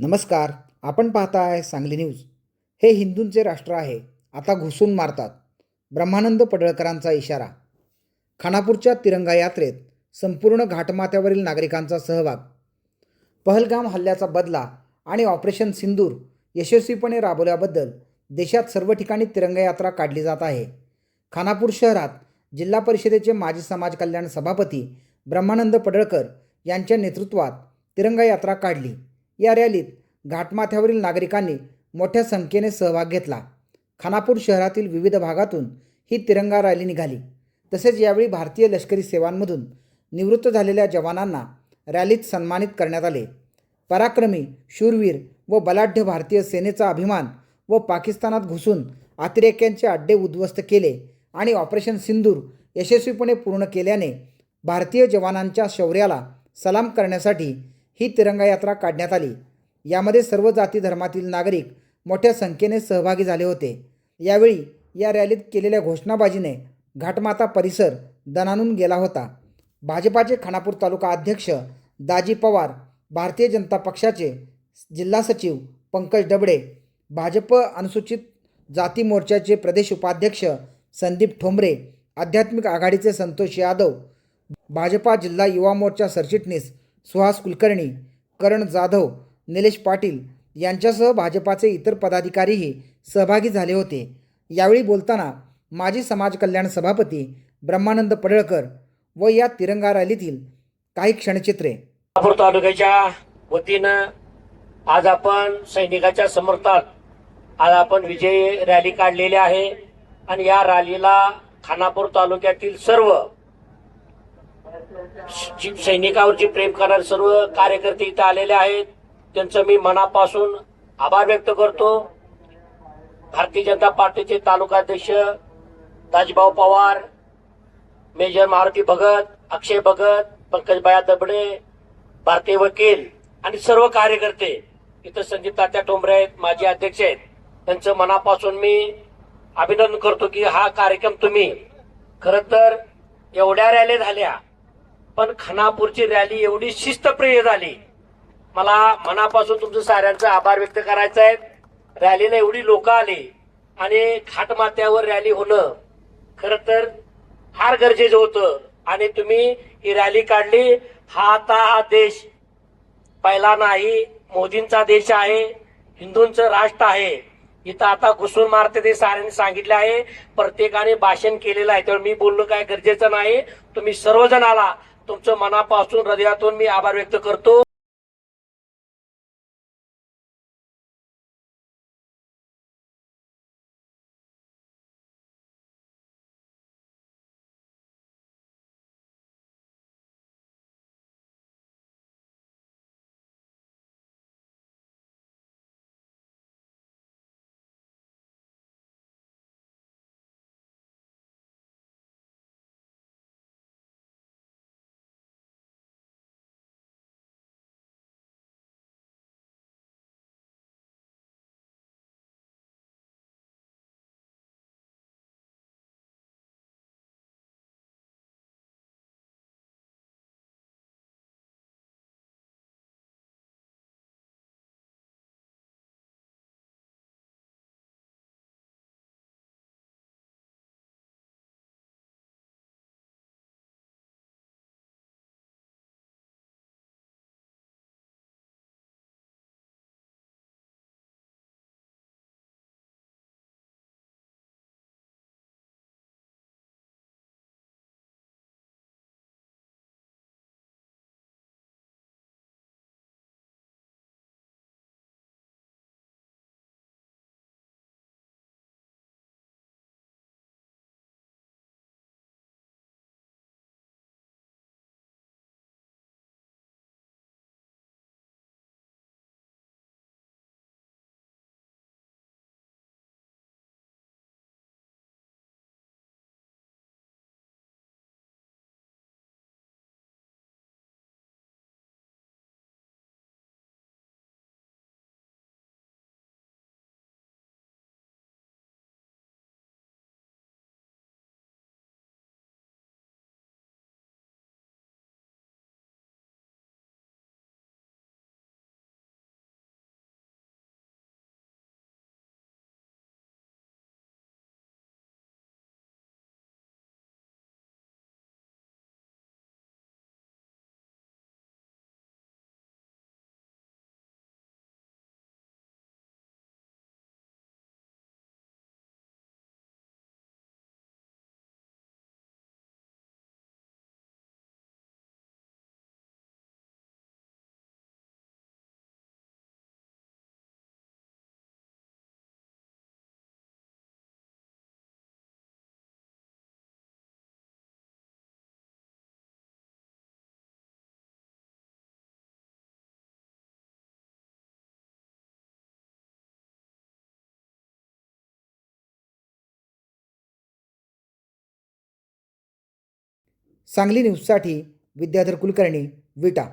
नमस्कार आपण पाहताय सांगली न्यूज. हे हिंदूंचे राष्ट्र आहे आता घुसून मारतात. ब्रह्मानंद पडळकरांचा इशारा. खानापूरच्या तिरंगा यात्रेत संपूर्ण घाटमाथ्यावरील नागरिकांचा सहभाग. पहलगाम हल्ल्याचा बदला आणि ऑपरेशन सिंदूर यशस्वीपणे राबवल्याबद्दल देशात सर्व ठिकाणी तिरंगा यात्रा काढली जात आहे. खानापूर शहरात जिल्हा परिषदेचे माजी समाज कल्याण सभापती ब्रह्मानंद पडळकर यांच्या नेतृत्वात तिरंगा यात्रा काढली. या रॅलीत घाटमाथ्यावरील नागरिकांनी मोठ्या संख्येने सहभाग घेतला. खानापूर शहरातील विविध भागातून ही तिरंगा रॅली निघाली. तसेच यावेळी भारतीय लष्करी सेवांमधून निवृत्त झालेल्या जवानांना रॅलीत सन्मानित करण्यात आले. पराक्रमी शूरवीर व बलाढ्य भारतीय सेनेचा अभिमान व पाकिस्तानात घुसून अतिरेक्यांचे अड्डे उद्ध्वस्त केले आणि ऑपरेशन सिंदूर यशस्वीपणे पूर्ण केल्याने भारतीय जवानांच्या शौर्याला सलाम करण्यासाठी ही तिरंगा यात्रा काढण्यात आली. यामध्ये सर्व जाती धर्मातील नागरिक मोठ्या संख्येने सहभागी झाले होते. यावेळी या रॅलीत केलेल्या घोषणाबाजीने घाटमाता परिसर दणानून गेला होता. भाजपाचे खानापूर तालुका अध्यक्ष दाजी पवार भारतीय जनता पक्षाचे जिल्हा सचिव पंकज डबडे भाजप अनुसूचित जाती मोर्चाचे प्रदेश उपाध्यक्ष संदीप ठोंबरे आध्यात्मिक आघाडीचे संतोष यादव भाजपा जिल्हा युवा मोर्चा सरचिटणीस सुहास कुलकर्णी करण जाधव निलेश पाटील यांच्यासह भाजपाचे इतर पदाधिकारीही सहभागी झाले होते. यावेळी बोलताना माजी समाज कल्याण सभापती ब्रह्मानंद पडळकर व या तिरंगा रॅलीतील काही क्षणचित्रे. कोल्हापूर तालुक्याच्या वतीनं आज आपण सैनिकाच्या समर्थात आज आपण विजयी रॅली काढलेली आहे आणि या रॅलीला खानापूर तालुक्यातील सर्व सैनिकावरची प्रेम करणारे सर्व कार्यकर्ते इथे आलेले आहेत. त्यांचं मी मनापासून आभार व्यक्त करतो. भारतीय जनता पार्टीचे तालुकाध्यक्ष दाजीभाऊ पवार मेजर मारुती भगत अक्षय भगत पंकजबाया दबडे भारतीय वकील आणि सर्व कार्यकर्ते इथं संदीप तात्या टोंबरे आहेत माजी अध्यक्ष आहेत. त्यांचं मनापासून मी अभिनंदन करतो की हा कार्यक्रम तुम्ही खर तर एवढ्या रॅली झाल्या पण खानापूरची रॅली एवढी शिस्तप्रिय झाली. मला मनापासून तुमचं साऱ्यांचा आभार व्यक्त करायचा आहे. रॅलीला एवढी लोक आली आणि खाटमात्यावर रॅली होणं खर तर फार गरजेचं होतं. आणि तुम्ही ही रॅली काढली. हा आता हा देश पहिला नाही मोदींचा देश आहे हिंदूंचं राष्ट्र आहे. इथं आता घुसून मारते ते साऱ्यांनी सांगितले आहे. प्रत्येकाने भाषण केलेलं आहे. त्यामुळे मी बोललो काय गरजेचं नाही. तुम्ही सर्वजण आला. तुमचं मनापासून हृदयातून मी आभार व्यक्त करतो. सांगली न्यूजसाठी विद्याधर कुलकर्णी विटा